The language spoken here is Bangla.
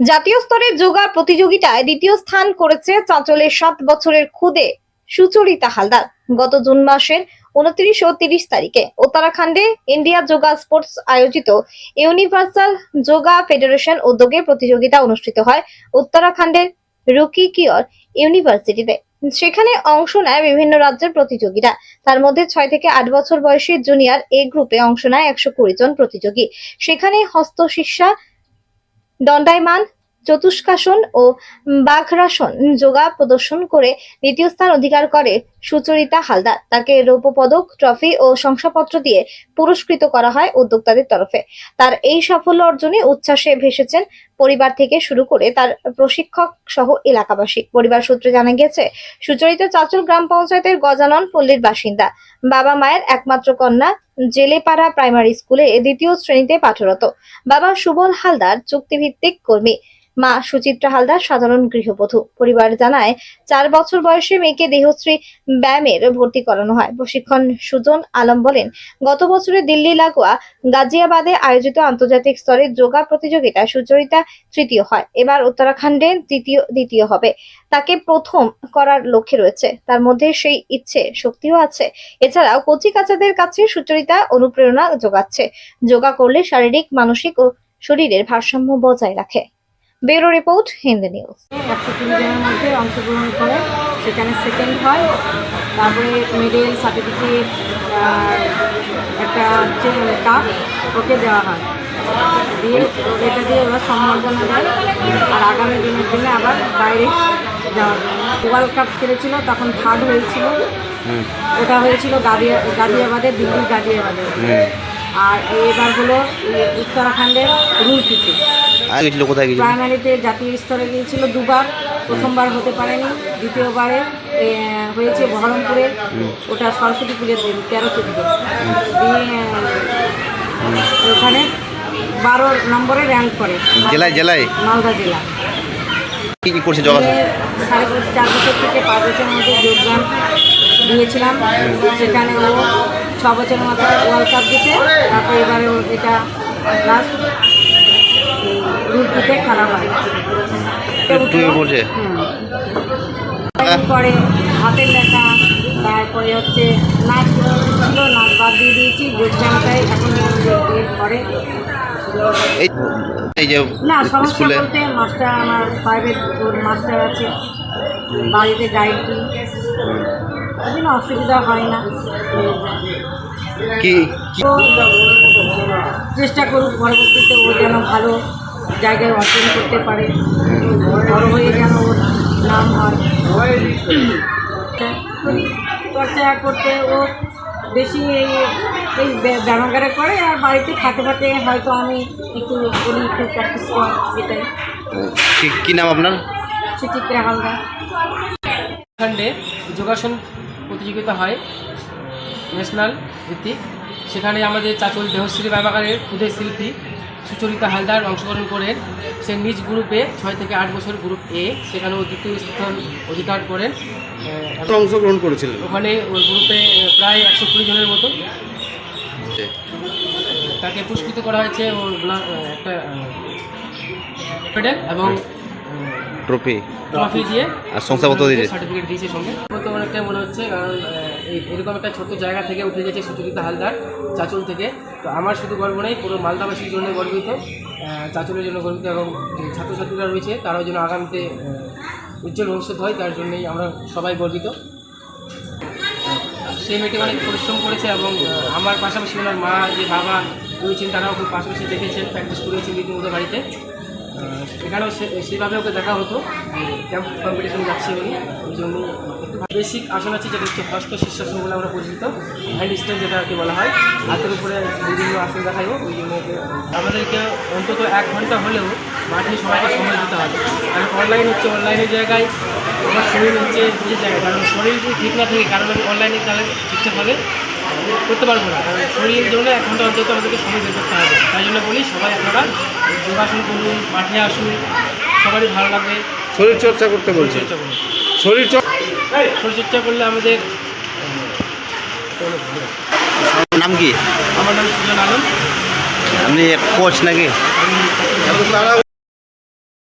জাতীয় স্তরের যোগা প্রতিযোগিতায় দ্বিতীয় স্থান করেছে চাঁচলের সাত বছরের খুদে সুচরিতা হালদার গত জুন মাসের উনত্রিশ ও তিরিশ তারিখে। উত্তরাখণ্ডে ইন্ডিয়া যোগা স্পোর্টস আয়োজিত ইউনিভার্সাল যোগা ফেডারেশন উদ্যোগে প্রতিযোগিতা অনুষ্ঠিত হয় উত্তরাখণ্ডের রুকি কিয়র ইউনিভার্সিটিতে। সেখানে অংশ নেয় বিভিন্ন রাজ্যের প্রতিযোগীরা। তার মধ্যে ছয় থেকে আট বছর বয়সী জুনিয়র এ গ্রুপে অংশ নেয় একশো কুড়ি জন প্রতিযোগী। সেখানে হস্তশিক্ষা दंडायमान চতুষ্কাসন ও বাঘরাসন যোগা প্রদর্শন করে দ্বিতীয় স্থান অধিকার করে সুচরিতা হালদার। তাকে রৌপ্য পদক ট্রফি ও শংসাপত্র দিয়ে পুরস্কৃত করা হয় উদ্যোক্তাদের তরফে। তার এই সাফল্য অর্জনে উচ্ছ্বাসে ভেসেছেন পরিবার থেকে শুরু করে তার প্রশিক্ষক সহ এলাকাবাসী। পরিবার সূত্রে জানা গেছে, সুচরিতা চাচল গ্রাম পঞ্চায়েতের গজানন পল্লীর বাসিন্দা। বাবা মায়ের একমাত্র কন্যা, জেলেপাড়া প্রাইমারি স্কুলে দ্বিতীয় শ্রেণীতে পাঠরত। বাবা সুবল হালদার চুক্তিভিত্তিক কর্মী। মা সুচিত্রা হালদার, সাধারণ গৃহবধূ। পরিবার জানায়, চার বছর বয়সে মেয়েকে দেহশ্রী ব্যায়ামের ভর্তি করানো হয়। প্রশিক্ষণ সুজন আলম বলেন, গত বছরে দিল্লি, লাগোয়া, গাজিয়াবাদে আয়োজিত আন্তর্জাতিক স্তরে যোগা প্রতিযোগিতায় সুচরিতা তৃতীয় হয়। এবার উত্তরাখণ্ডে তৃতীয় দ্বিতীয় হবে। তাকে প্রথম করার লক্ষ্যে রয়েছে। তার মধ্যে সেই ইচ্ছে শক্তিও আছে। এছাড়াও কচি কাচাদের কাছে সুচরিতা অনুপ্রেরণা যোগাচ্ছে। যোগা করলে শারীরিক, মানসিক ও শরীরের ভারসাম্য বজায় রাখে। Bureau report Hindi news. একশো কুড়ি জনের মধ্যে অংশগ্রহণ করে সেখানে সেকেন্ড হয়। তারপরে মেডেল সার্টিফিকেট একটা হচ্ছে কাপ ওকে দেওয়া হয়। দিয়ে এটা দিয়ে ওরা সম্বর্ধনা দেয়। আর আগামী দিনের জন্য আবার বাইরে যাওয়া ওয়ার্ল্ড কাপ খেলেছিল তখন থার্ড হয়েছিল। হুম। ওটা হয়েছিল গাদিয়া গাদিয়াবাদে দিল্লির গাদিয়াবাদে হুম। আর এবার হলো উত্তরাখণ্ডের রুলকিতে গেছিল কোথায় গেছিল প্রাইমারিতে জাতীয় স্তরে গিয়েছিল দুবার। প্রথমবার হতে পারেনি দ্বিতীয়বারে হয়েছে বহরমপুরে। ওটা সরস্বতী পুজোর দিন তেরো চোদ্দ। দিয়ে ওখানে বারো নম্বরে র্যাঙ্ক করে। জেলায় জেলায়? মালদা জেলা। কি কি করছে সাড়ে চার বছর থেকে পাঁচ বছরের মধ্যে যোগদান দিয়েছিলাম। সেখানে ও ছ বছরের মাথায় ওয়ার্ল্ড কাপ দিতে তারপরে এবারে এটা লাস্ট রুটিতে খেলা হয়। করে হাতের লেখা তারপরে হচ্ছে নাচ ছিল নাচ বাদ দিয়ে দিয়েছি যোগদানটাই এখন যে না সমস্যা বলতে মাস্টার আমার প্রাইভেট মাস্টার আছে বাড়িতে গাইড জন্য অসুবিধা হয় না। কি চেষ্টা করুক পরবর্তীতে ও যেন ভালো জায়গায় অর্জন করতে পারে। বড় হয়ে যেন ওর নাম হয়। চর্চা করতে ও বেশি এই এই ব্য- ব্যায়ামাগারে করে আর বাড়িতে থাকে থাকে হয়তো আমি একটু করি একটু প্র্যাকটিস করি এটাই কি- কি নাম আপনার? সুচিত্রা হালদার। যোগাসন প্রতিযোগিতা হয় ন্যাশনাল ভিত্তিক। সেখানে আমাদের চাচল দেহশ্রী ব্যাপারের ক্ষুদে শিল্পী সুচরিতা হালদার অংশগ্রহণ করেন। সে নিজ গ্রুপে ছয় থেকে আট বছর গ্রুপ এ সেখানেও দ্বিতীয় স্থান অধিকার করেন। অংশগ্রহণ করেছিলেন? ওখানে ওই গ্রুপে প্রায় একশো কুড়ি জনের মতো। তাকে পুরস্কৃত করা হয়েছে ওর একটা মেডেল এবং ট্রফি ট্রফি দিয়ে আর শংসাপত্র দিয়েছে। সার্টিফিকেট দিয়েছে সঙ্গে। আমার তো অনেকটাই মনে হচ্ছে কারণ এই এরকম একটা ছোট্ট জায়গা থেকে উঠে গেছে সুচরিতা হালদার চাচল থেকে। তো আমার শুধু গর্ব নেই পুরো মালদাবাসীর জন্য গর্বিত। চাচলের জন্য গর্বিত এবং যে ছাত্রছাত্রীরা রয়েছে তারাও যেন আগামীতে উজ্জ্বল ভবিষ্যৎ হয় তার জন্যই আমরা সবাই গর্বিত। সেই মেয়েটি অনেক পরিশ্রম করেছে এবং আমার পাশাপাশি ওনার মা যে বাবা রয়েছেন তারাও খুব পাশাপাশি দেখেছেন প্র্যাকটিস করেছেন রীতিমতো বাড়িতে। আহ, এখানেও সে- সেভাবে ওকে দেখা হতো ক্যাম্প কম্পিটিশন যাচ্ছে উনি ওই জন্য বেসিক আসন আছে যেটা হচ্ছে হস্ত শীর্ষাসন বলে আমরা পরিচিত হ্যান্ড স্ট্যান্ড যেটা আর কি বলা হয়। হাতের উপরে বিভিন্ন আসন দেখাইও ওই জন্য আমাদেরকে অন্তত এক ঘণ্টা হলেও মাঠে সবাইকে সময় দিতে হবে। কারণ অনলাইন হচ্ছে অনলাইনের জায়গায় আমার শরীর হচ্ছে নিজের জায়গায় কারণ শরীর ঠিক না থাকে কারণ অনলাইনে তাহলে ঠিকঠাকভাবে করতে পারব না কারণ শরীরের জন্য এক ঘণ্টা অন্তত আমাদেরকে সময় বের করতে হবে। তাই জন্য বলি সবাই আপনারা যোগাসন করুন মাঠে আসুন সবারই ভালো লাগবে। শরীর চর্চা করতে বলছে শরীরচর্চা করুন। শরীর চর্চা শরীরচর্চা করলে আমাদের নাম কি? আমার নাম সুজন আলম। আপনি কোচ নাকি?